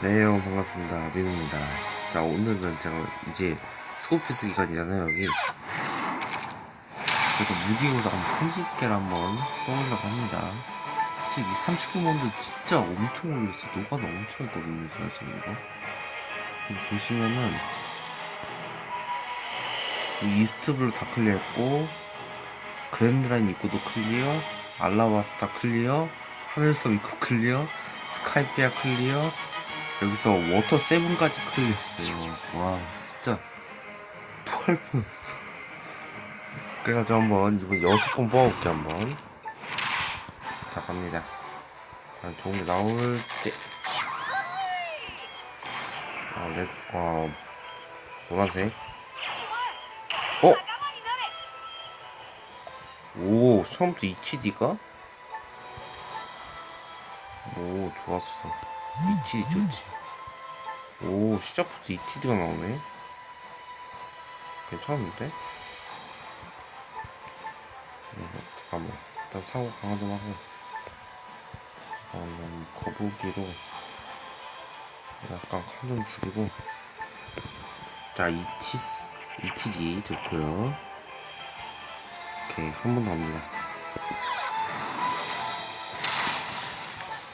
네, 여러분 반갑습니다. 민우입니다. 자, 오늘은 제가 이제 스코피스 기간이잖아요, 여기. 그래서 무기고사 한 30개를 한번 써보려고 합니다. 사실 이 39번도 진짜 엄청 올렸어. 노가다 엄청 했거든요, 제가 지금 이거. 여기 보시면은, 이 이스트블루 다 클리어했고, 그랜드라인 입구도 클리어, 알라바스타 클리어, 하늘섬 입구 클리어, 스카이피아 클리어, 여기서 워터 세븐까지 클리어했어요. 와, 진짜 토할 뻔했어. 그래가지고 한번 이번 여섯 번 뽑아볼게 한번. 자 갑니다. 아, 좋은 게 나올지. 아, 네, 아, 노란색. 어? 오, 처음부터 ETD가? 오, 좋았어. ETD 좋지. 오, 시작부터 ETD가 나오네. 괜찮은데? 음, 잠깐만. 일단 사고 강화 좀 하고. 어, 거북이로 약간 칸 좀 줄이고. 자, ET, ETD 좋고요. 오케이, 한 번 더 합니다.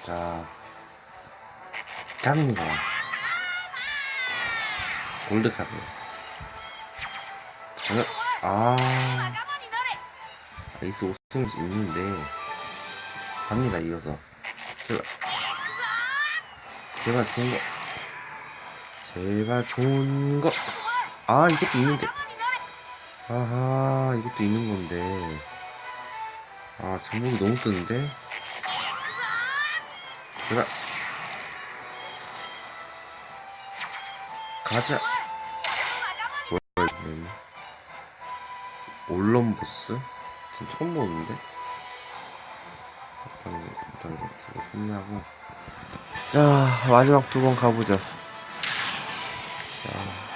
자, 갑니다. 골드카드. 아, 아이스 5승 있는데, 갑니다, 이어서. 제발, 제발 좋은 거. 제발 좋은 거. 아, 이것도 있는데. 아하, 이것도 있는 건데. 아, 주먹이 너무 뜨는데? 제발. 가자. 뭐야, 이거는. 올럼보스? 지금 처음 보는데? 일단, 이거 끝내고. 자, 마지막 두 번 가보죠. 자,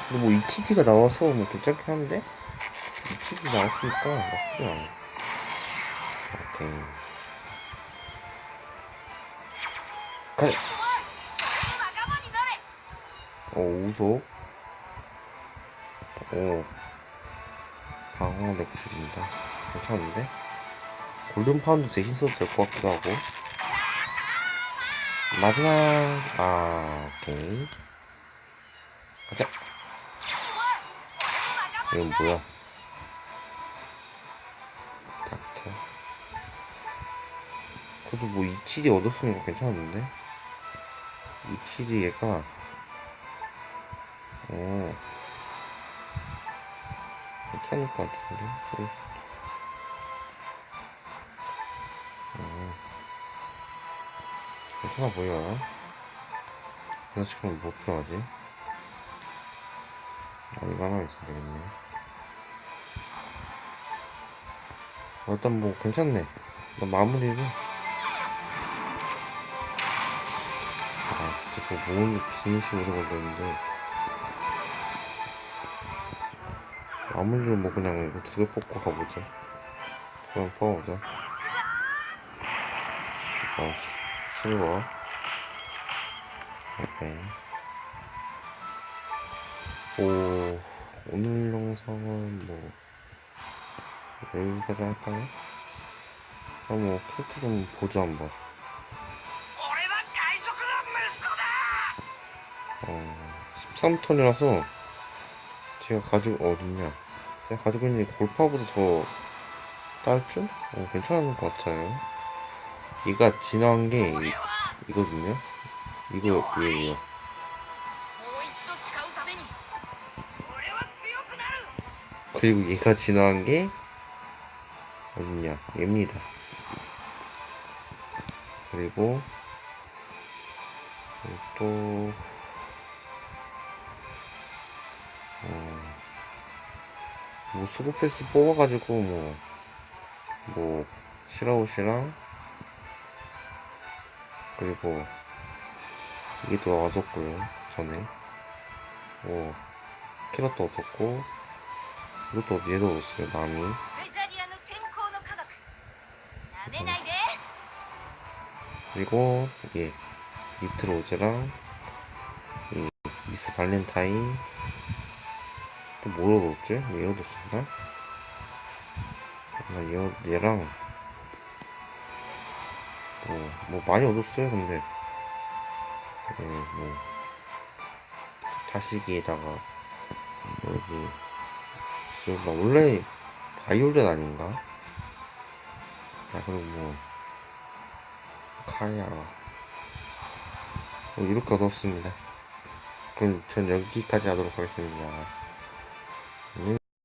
근데 뭐 ETD가 나와서 뭐 괜찮긴 한데? ETD 나왔으니까 나쁘지 않아. 오케이. 가자! 어, 우속. 오. 방어력 줄인다. 괜찮은데? 골든 파운드 대신 써도 될 것 같기도 하고. 마지막, 아, 오케이. 가자. 이건 뭐야? 닥터. 그래도 뭐 ETD 얻었으니까 괜찮은데? ETD 얘가 어 괜찮을 것 같은데? 어. 어. 괜찮아 보여. 나 지금 못 필요하지? 아 이거 하나 있으면 되겠네. 어, 일단 뭐 괜찮네. 나 마무리를 아 진짜 저 모으는 비밀시 오래 걸렸는데 아무래도 뭐 그냥 이거 두 개 뽑고 가보자. 그냥 뽑아보자. 아 실버 오케이. 오 오늘 영상은 뭐 여기까지 할까요? 그럼 뭐 캐릭터 좀 보자 한번. 어 13톤이라서 제가 가지고 어딨냐 제가 가지고 있는 골파보다 더 딸줄? 어, 괜찮은 것 같아요. 이가 진한 게 이, 이거든요. 이거 얘예요 그리고 얘가 진한 게 어딨냐? 얘입니다. 그리고 또 뭐 수고 패스 뽑아가지고 뭐, 뭐, 시라웃이랑, 그리고, 이게 또 얻었고요, 전에. 뭐, 캐럿도 얻었고, 이것도 얘도 얻었어요, 남이. 그리고, 예, 니트로즈랑, 이, 미스 발렌타인, 또 뭘 얻었지? 얘 얻었었나? 나 얘, 얘랑 뭐, 뭐 많이 얻었어요 근데 예, 뭐 자식이에다가 여기 나 원래 바이올렛 아닌가? 아 그리고 뭐 카야 뭐 이렇게 얻었습니다 그럼 전 여기까지 하도록 하겠습니다 Yeah.